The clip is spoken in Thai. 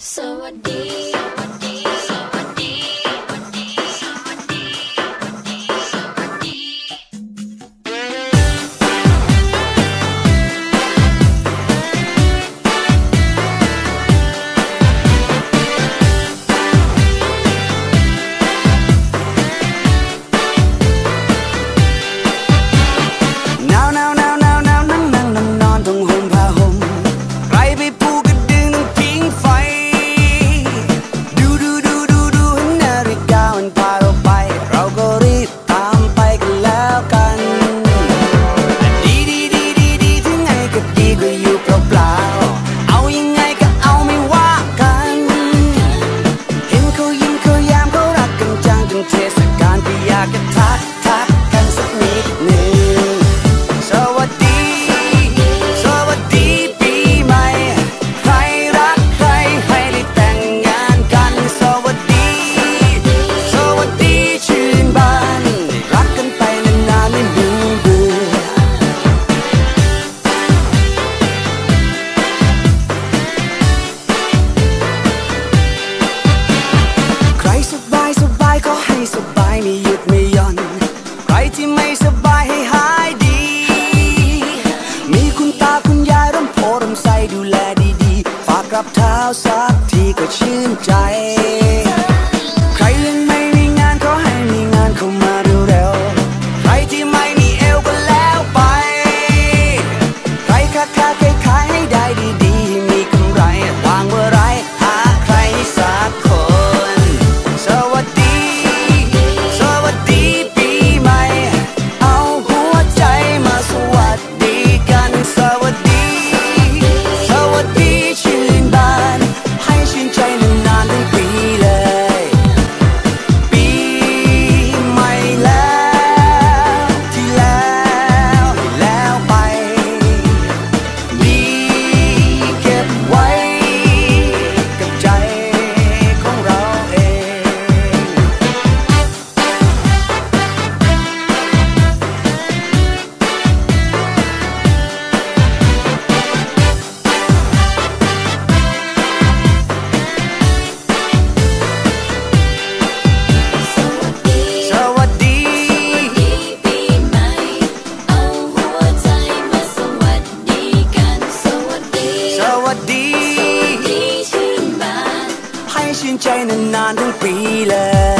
So I did. ก็ให้สบายไม่หยุดไม่ย่อน ใครที่ไม่สบายให้หายดี มีคุณตาคุณยายร่มโพร่มใสดูแลดีๆ ฝากกับเท้าสักทีก็ชื่นใจ chin chain and non-feeler.